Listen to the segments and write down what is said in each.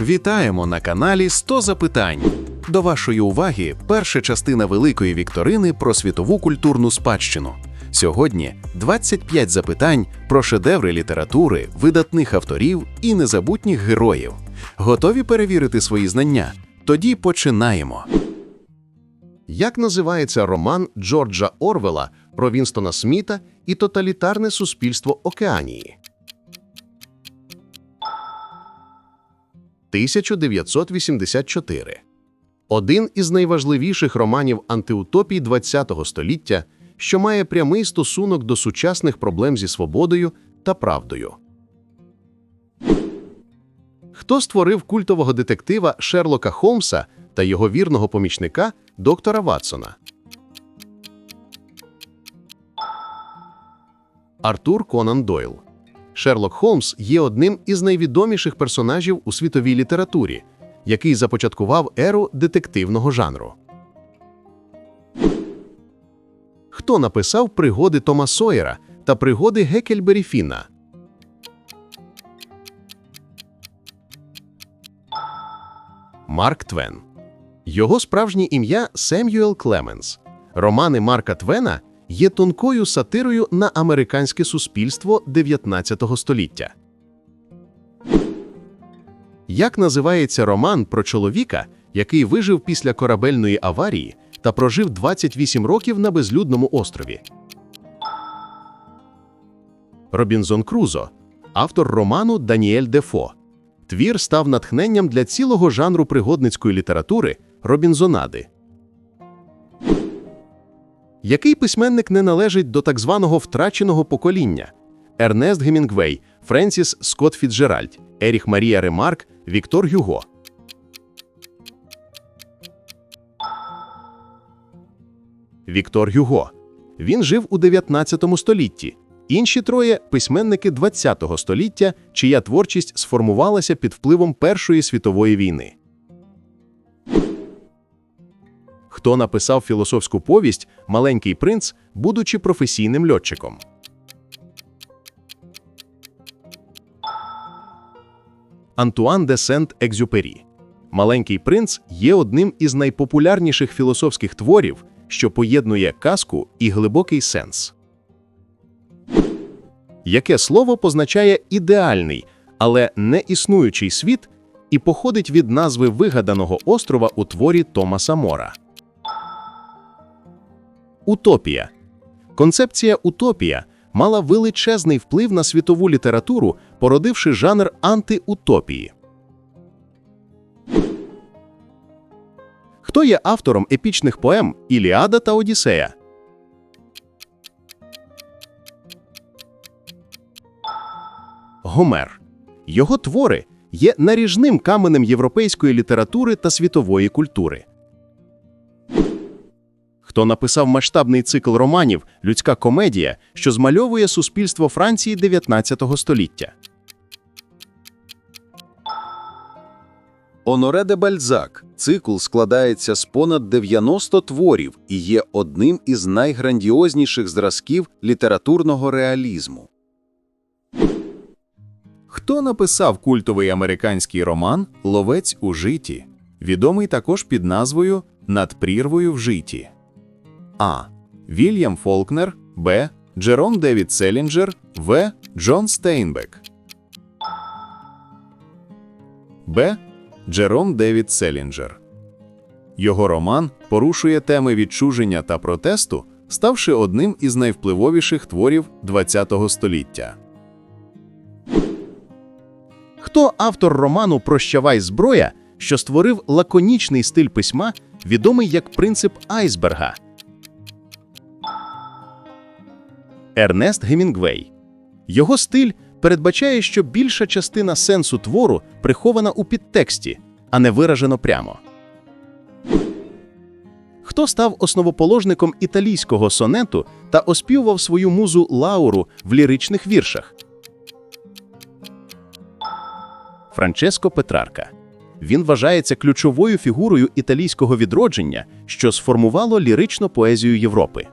Вітаємо на каналі 100 запитань. До вашої уваги перша частина великої вікторини про світову культурну спадщину. Сьогодні 25 запитань про шедеври літератури, видатних авторів і незабутніх героїв. Готові перевірити свої знання? Тоді починаємо. Як називається роман Джорджа Орвела про Вінстона Сміта і тоталітарне суспільство Океанії? 1984. Один із найважливіших романів антиутопій ХХ століття, що має прямий стосунок до сучасних проблем зі свободою та правдою. Хто створив культового детектива Шерлока Холмса та його вірного помічника доктора Ватсона? Артур Конан Дойл. Шерлок Холмс є одним із найвідоміших персонажів у світовій літературі, який започаткував еру детективного жанру. Хто написав пригоди Тома Сойера та пригоди Геккельбері Фінна? Марк Твен. Його справжнє ім'я Семюел Клеменс. Романи Марка Твена є тонкою сатирою на американське суспільство 19 століття. Як називається роман про чоловіка, який вижив після корабельної аварії та прожив 28 років на безлюдному острові? Робінзон Крузо, автор роману Даніель Дефо. Твір став натхненням для цілого жанру пригодницької літератури Робінзонади. Який письменник не належить до так званого втраченого покоління? Ернест Гемінгвей, Френсіс Скотт Фіцджеральд, Еріх Марія Ремарк, Віктор Гюго. Віктор Гюго. Він жив у 19 столітті. Інші троє письменники 20 століття, чия творчість сформувалася під впливом Першої світової війни. Хто написав філософську повість Маленький принц, будучи професійним льотчиком? Антуан де Сент-Екзюпері. Маленький принц є одним із найпопулярніших філософських творів, що поєднує казку і глибокий сенс. Яке слово позначає ідеальний, але не існуючий світ і походить від назви вигаданого острова у творі Томаса Мора? Утопія. Концепція утопія мала величезний вплив на світову літературу, породивши жанр антиутопії. Хто є автором епічних поем Іліада та Одіссея? Гомер. Його твори є наріжним каменем європейської літератури та світової культури. Хто написав масштабний цикл романів Людська комедія, що змальовує суспільство Франції 19 століття. Оноре де Бальзак. Цикл складається з понад 90 творів і є одним із найграндіозніших зразків літературного реалізму. Хто написав культовий американський роман Ловець у житі, відомий також під назвою Над прірвою в житі? А. Вільям Фолкнер, Б. Джером Девід Селінджер, В. Джон Стейнбек. Б. Джером Девід Селінджер. Його роман порушує теми відчуження та протесту, ставши одним із найвпливовіших творів ХХ століття. Хто автор роману Прощавай зброя, що створив лаконічний стиль письма, відомий як принцип айсберга? Ернест Гемінгвей. Його стиль передбачає, що більша частина сенсу твору прихована у підтексті, а не виражено прямо. Хто став основоположником італійського сонету та оспівував свою музу Лауру в ліричних віршах? Франческо Петрарка. Він вважається ключовою фігурою італійського відродження, що сформувало ліричну поезію Європи.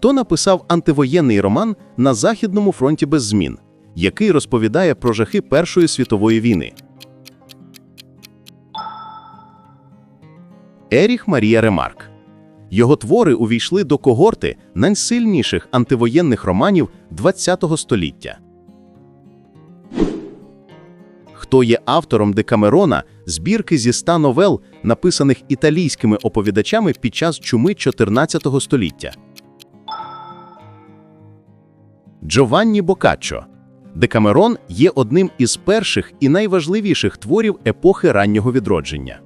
Хто написав антивоєнний роман на Західному фронті без змін? який розповідає про жахи Першої світової війни. Еріх Марія Ремарк. Його твори увійшли до когорти найсильніших антивоєнних романів ХХ століття. Хто є автором Декамерона, збірки зі ста новел, написаних італійськими оповідачами під час чуми 14 століття. Джованні Бокаччо. Декамерон є одним із перших і найважливіших творів епохи раннього відродження.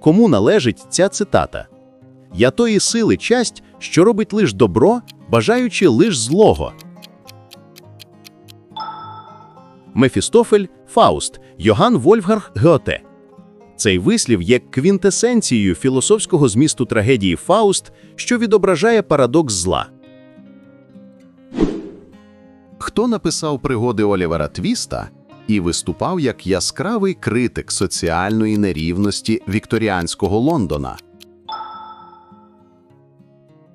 Кому належить ця цитата? Я тої сили часть, що робить лиш добро, бажаючи лиш злого. Мефістофель Фауст Йоган Вольфгарг Геоте. Цей вислів є квінтесенцією філософського змісту трагедії Фауст, що відображає парадокс зла. Хто написав пригоди Олівера Твіста і виступав як яскравий критик соціальної нерівності вікторіанського Лондона?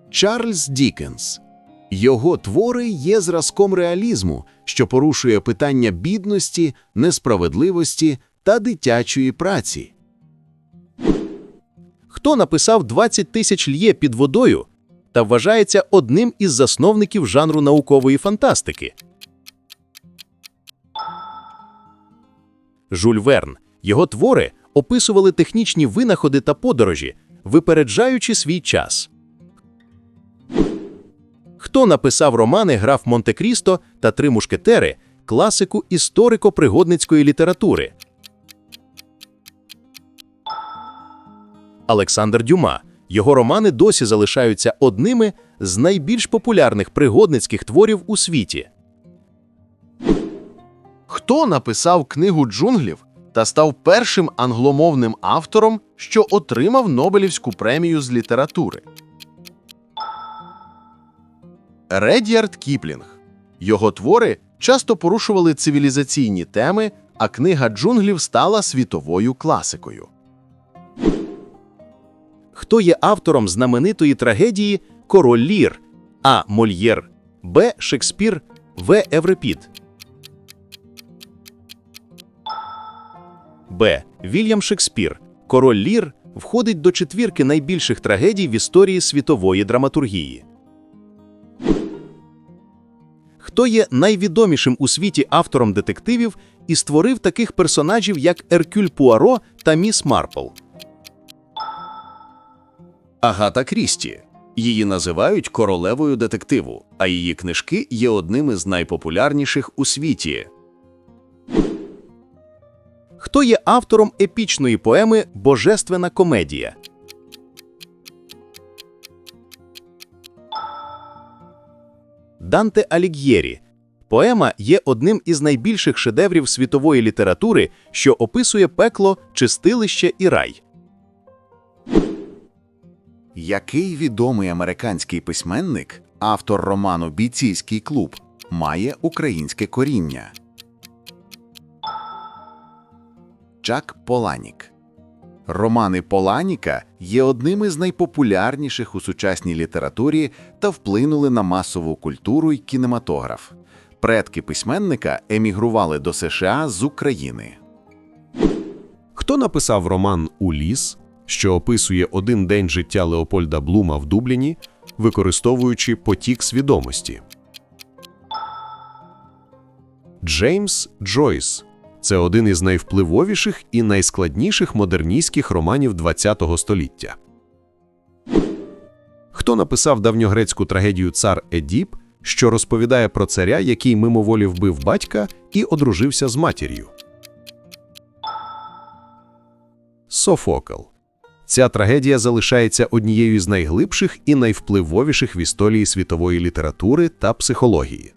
Чарльз Дікенс. Його твори є зразком реалізму, що порушує питання бідності, несправедливості та дитячої праці. Хто написав 20 тисяч льє під водою та вважається одним із засновників жанру наукової фантастики? Жюль Верн. Його твори описували технічні винаходи та подорожі, випереджаючи свій час. Хто написав романи Граф Монте-Крісто та Три мушкетери, класику історико-пригодницької літератури? Олександр Дюма. Його романи досі залишаються одними з найбільш популярних пригодницьких творів у світі. Хто написав книгу джунглів та став першим англомовним автором, що отримав Нобелівську премію з літератури? Редярд Кіплінг. Його твори часто порушували цивілізаційні теми, а книга джунглів стала світовою класикою. Хто є автором знаменитої трагедії Король Лір А. Мольєр, Б. Шекспір, В. Еврипід. Б. Вільям Шекспір. Король Лір входить до четвірки найбільших трагедій в історії світової драматургії. Хто є найвідомішим у світі автором детективів і створив таких персонажів, як Еркюль Пуаро та Міс Марпл? Агата Крісті. Її називають королевою детективу, а її книжки є одним із найпопулярніших у світі. Хто є автором епічної поеми Божественна комедія? Данте Аліг'єрі. Поема є одним із найбільших шедеврів світової літератури, що описує пекло, чистилище і рай. Який відомий американський письменник, автор роману Бійцівський клуб, має українське коріння? Чак Поланік. Романи Поланіка є одним із найпопулярніших у сучасній літературі та вплинули на масову культуру й кінематограф. Предки письменника емігрували до США з України. Хто написав роман Уліс, що описує один день життя Леопольда Блума в Дубліні, використовуючи потік свідомості? Джеймс Джойс це один із найвпливовіших і найскладніших модерністських романів ХХ століття. Хто написав давньогрецьку трагедію Цар Едіп, що розповідає про царя, який мимоволі вбив батька і одружився з матір'ю? Софокл. Ця трагедія залишається однією з найглибших і найвпливовіших в історії світової літератури та психології.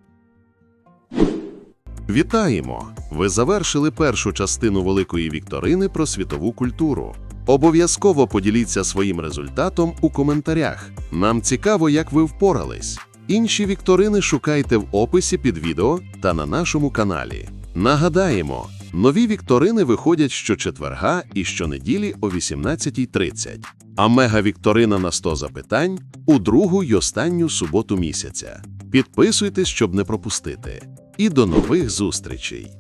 Вітаємо! Ви завершили першу частину великої вікторини про світову культуру. Обов'язково поділіться своїм результатом у коментарях. Нам цікаво, як ви впорались. Інші вікторини шукайте в описі під відео та на нашому каналі. Нагадаємо, нові вікторини виходять щочетверга і щонеділі о 18.30, а мега-вікторина на 100 запитань у другу й останню суботу місяця. Підписуйтесь, щоб не пропустити. І до нових зустрічей!